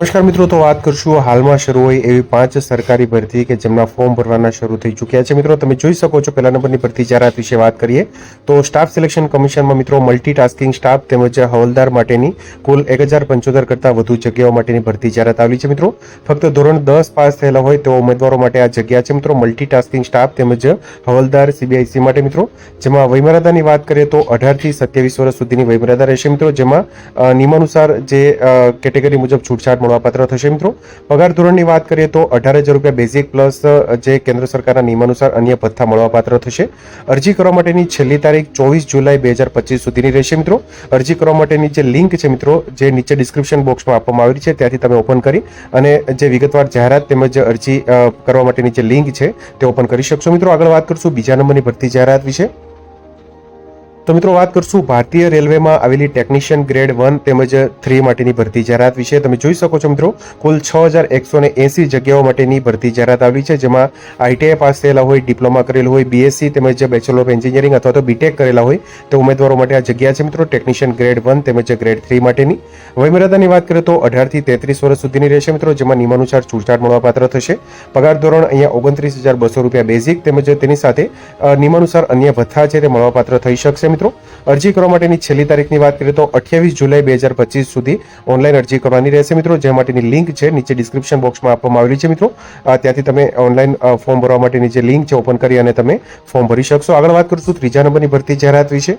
નમસ્કાર મિત્રો, તો વાત કરશું હાલમાં શરૂ હોય એવી પાંચ સરકારી ભરતી કે જેમના ફોર્મ ભરવાના શરૂ થઈ ચૂક્યા છે. મિત્રો, તમે જોઈ શકો છો પહેલા નંબરની ભરતી જાહેરાત વિશે વાત કરીએ. તો સ્ટાફ સિલેક્શન કમિશનમાં મિત્રો મલ્ટીટાસ્કિંગ સ્ટાફ તેમજ હવલદાર માટેની કુલ એક હજાર પંચોતેર કરતાં વધુ જગ્યાઓ માટેની ભરતી જાહેરાત આવી છે. મિત્રો, ફક્ત ધોરણ દસ પાસ થયેલા હોય તેવા ઉમેદવારો માટે આ જગ્યા છે. મિત્રો, મલ્ટીટાસ્કિંગ સ્ટાફ તેમજ હવલદાર સીબીઆઈસી માટે મિત્રો, જેમાં વયમર્યાદાની વાત કરીએ તો અઢારથી સત્યાવીસ વર્ષ સુધીની વયમર્યાદા રહેશે. મિત્રો, જેમાં નિયમાનુસાર જે કેટેગરી મુજબ છૂટછાટ મળવાપાત્ર થશે મિત્રો? પગાર ધોરણની વાત કરીએ તો અઢાર હજાર રૂપિયા બેઝિક પ્લસ જે કેન્દ્ર સરકારના નિયમાનુસાર અન્ય ભથ્થા મળવાપાત્ર થશે. અરજી કરવા માટેની છેલ્લી તારીખ ચોવીસ જુલાઈ બે હજાર પચીસ સુધીની રહેશે મિત્રો. અરજી કરવા માટેની જે લિંક છે મિત્રો, જે નીચે ડિસ્ક્રિપ્શન બોક્સમાં આપવામાં આવેલી છે, ત્યાંથી તમે ઓપન કરી અને જે વિગતવાર જાહેરાત તેમજ અરજી કરવા માટેની જે લિંક છે તે ઓપન કરી શકશો. મિત્રો આગળ વાત કરશું બીજા નંબરની ભરતી જાહેરાત વિશે. તો મિત્રો વાત કરશું ભારતીય રેલવેમાં આવેલી ટેકનિશિયન ગ્રેડ વન તેમજ થ્રી માટેની ભરતી જાહેરાત વિશે. તમે જોઈ શકો છો મિત્રો, કુલ છ હજાર એકસો ને એંસી જગ્યાઓ માટેની ભરતી જાહેરાત આવેલી છે, જેમાં આઈટીઆઈ પાસ થયેલા હોય, ડિપ્લોમા કરેલું હોય બીએસસી તેમજ બેચલર ઓફ એન્જિનિયરિંગ અથવા તો બીટેક કરેલા હોય, તે ઉમેદવારો માટે આ જગ્યા છે મિત્રો, ટેકનિશિયન ગ્રેડ વન તેમજ ગ્રેડ થ્રી માટેની. વયમર્યાદાની વાત કરીએ તો અઢારથી તેત્રીસ વર્ષ સુધીની રહેશે મિત્રો, જેમાં નિયમાનુસાર છૂટછાટ મળવાપાત્ર થશે. પગાર ધોરણ અહીંયા ઓગણત્રીસ હજાર બસો રૂપિયા બેઝિક તેમજ તેની સાથે નિયમાનુસાર અન્ય ભથ્થા છે તે મળવાપાત્ર થઈ શકશે મિત્રો, અરજી કરવા માટેની છેલ્લી તારીખની વાત કરીએ તો અઠ્યાવીસ જુલાઈ બે હજાર પચીસ સુધી ઓનલાઈન અરજી કરવાની રહેશે મિત્રો. જે માટેની લિંક છે નીચે ડિસ્ક્રિપ્શન બોક્સમાં આપવામાં આવેલી છે મિત્રો. ત્યાંથી તમે ઓનલાઈન ફોર્મ ભરવા માટેની જે લિંક છે ઓપન કરી અને તમે ફોર્મ ભરી શકશો. આગળ વાત કરશું ત્રીજા નંબરની ભરતી જાહેરાત વિશે.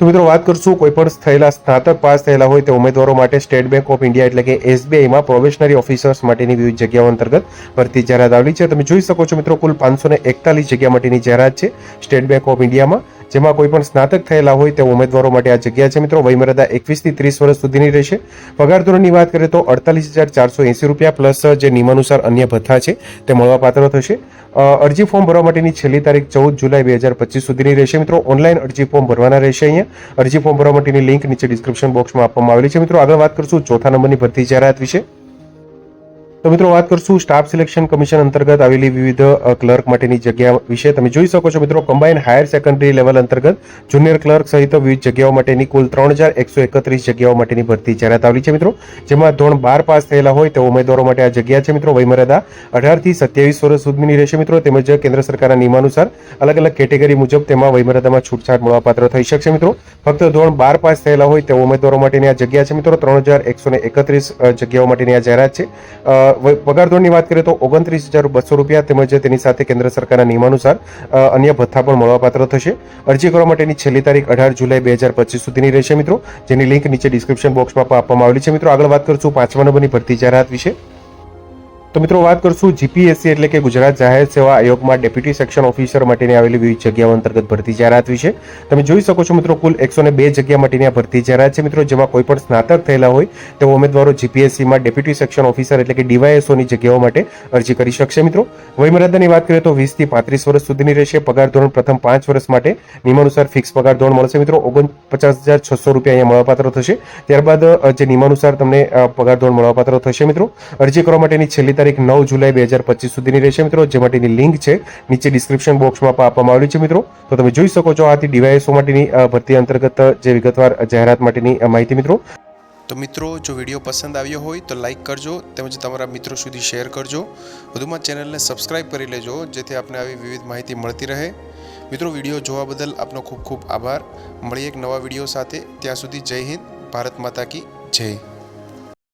તો મિત્રો, વાત કરશું કોઈ પણ થયેલા સ્નાતક પાસ થયેલા હોય તે ઉમેદવારો માટે સ્ટેટ બેંક ઓફ ઇન્ડિયા એટલે કે એસબીઆઈમાં પ્રોબેશનરી ઓફિસર્સ માટેની વિવિધ જગ્યાઓ અંતર્ગત ભરતી જાહેરાત આવેલી છે. તમે જોઈ શકો છો મિત્રો, કુલ પાંચસો ને એકતાલીસ જગ્યા માટેની જાહેરાત છે સ્ટેટ બેંક ઓફ ઇન્ડિયામાં. જેમાં કોઈ પણ સ્નાતક થયેલા હોય તે ઉમેદવારો માટે આ જગ્યા છે મિત્રો. વયમર્યાદા એકવીસથી ત્રીસ વર્ષ સુધીની રહેશે. પગાર ધોરણની વાત કરીએ તો અડતાલીસ હજાર ચારસો એંસી રૂપિયા પ્લસ જે નિયમાનુસાર અન્ય ભથ્થા છે તે મળવાપાત્ર થશે. અરજી ફોર્મ ભરવા માટેની છેલ્લી તારીખ ચૌદ જુલાઈ બે હજાર પચીસ સુધીની રહેશે મિત્રો. ઓનલાઈન અરજી ફોર્મ ભરવાના રહેશે અહીંયા. અરજી ફોર્મ ભરવા માટેની લિંક નીચે ડિસ્ક્રિપ્શન બોક્સમાં આપવામાં આવેલી છે મિત્રો. આગળ વાત કરશું ચોથા નંબરની ભરતી જાહેરાત વિશે. તો મિત્રો વાત કરશું સ્ટાફ સિલેક્શન કમિશન અંતર્ગત આવેલી વિવિધ ક્લર્ક માટેની જગ્યા વિશે. તમે જોઈ શકો છો મિત્રો કમ્બાઇન હાયર સેકન્ડરી લેવલ અંતર્ગત જુનિયર ક્લર્ક સહિત વિવિધ જગ્યાઓ માટેની કુલ ત્રણ હજાર એકસો એકત્રીસ જગ્યાઓ માટેની ભરતી જાહેરાત આવેલી છે મિત્રો. જેમાં ધોરણ બાર પાસ થયેલા હોય તેવા ઉમેદવારો માટે આ જગ્યા છે મિત્રો. વયમર્યાદા અઢારથી સત્યાવીસ વર્ષ સુધીની રહેશે મિત્રો. તેમજ કેન્દ્ર સરકારના નિયમાનુસાર અલગ અલગ કેટેગરી મુજબ તેમાં વયમર્યાદામાં છૂટછાટ મળવાપાત્ર થઈ શકશે મિત્રો. ફક્ત ધોરણ બાર પાસ થયેલા હોય તેવા ઉમેદવારો માટેની આ જગ્યા છે મિત્રો. ત્રણ હજાર એકસો એકત્રીસ જગ્યાઓ માટેની આ જાહેરાત છે. પગાર ધોરણની વાત કરીએ તો ઓગણત્રીસ હજાર બસો રૂપિયા તેમજ તેની સાથે કેન્દ્ર સરકારના નિયમાનુસાર અન્ય ભથ્થા પણ મળવાપાત્ર થશે. અરજી કરવા માટેની છેલ્લી તારીખ અઢાર જુલાઈ બે હજાર પચીસ સુધીની રહેશે મિત્રો. જેની લિંક નીચે ડિસ્ક્રિપ્શન બોક્સમાં આપવામાં આવેલી છે. મિત્રો, આગળ વાત કરશું પાંચમા નંબરની ભરતી જાહેરાત વિશે. તો મિત્રો વાત કરશું જીપીએસસી એટલે કે ગુજરાત જાહેર સેવા આયોગમાં ડેપ્યુટી સેક્શન ઓફિસર માટેની આવેલી વિવિધ જગ્યાઓ અંતર્ગત ભરતી જાહેરાત વિશે. તમે જોઈ શકો છો મિત્રો કુલ એકસો બે જગ્યા માટેની આ ભરતી જાહેરાત છે. મિત્રો જેમાં કોઈ પણ સ્નાતક થયેલા હોય તેવા ઉમેદવારો જીપીએસસીમાં ડેપ્યુટી સેક્શન ઓફિસર એટલે કે ડીવાયએસઓની જગ્યાઓ માટે અરજી કરી શકશે. મિત્રો વયમર્યાદાની વાત કરીએ તો વીસથી પાંત્રીસ વર્ષ સુધીની રહેશે. પગાર ધોરણ પ્રથમ પાંચ વર્ષ માટે નિયમાનુસાર ફિક્સ પગાર ધોરણ મળશે. મિત્રો, ઓગણપચાસ હજાર છસો રૂપિયા અહીંયા મળવાપાત્ર થશે. ત્યારબાદ જે નિયમાનુસાર તમને પગાર ધોરણ મળવાપાત્ર થશે. મિત્રો, અરજી કરવા માટેની છેલ્લી તારીખ નવ જુલાઈ બે હજાર પચીસ સુધીની રહેશે મિત્રો. જે માટેની લિંક છે, નીચે ડિસ્ક્રિપ્શન બોક્સમાં પણ આપવામાં આવેલી છે મિત્રો. તો તમે જોઈ શકો છો આથી ડીવાયએસઓ માટેની ભરતી અંતર્ગત જે વિગતવાર જાહેરાત માટેની માહિતી મિત્રો. તો મિત્રો, જો વીડિયો પસંદ આવ્યો હોય તો લાઇક કરજો તેમજ તમારા મિત્રો સુધી શેર કરજો. વધુમાં ચેનલને સબસ્ક્રાઇબ કરી લેજો, જેથી આપને આવી વિવિધ માહિતી મળતી રહે. મિત્રો, વીડિયો જોવા બદલ આપનો ખૂબ ખૂબ આભાર. મળીએ એક નવા વીડિયો સાથે. ત્યાં સુધી જય હિન્દ, ભારત માતા કી જય.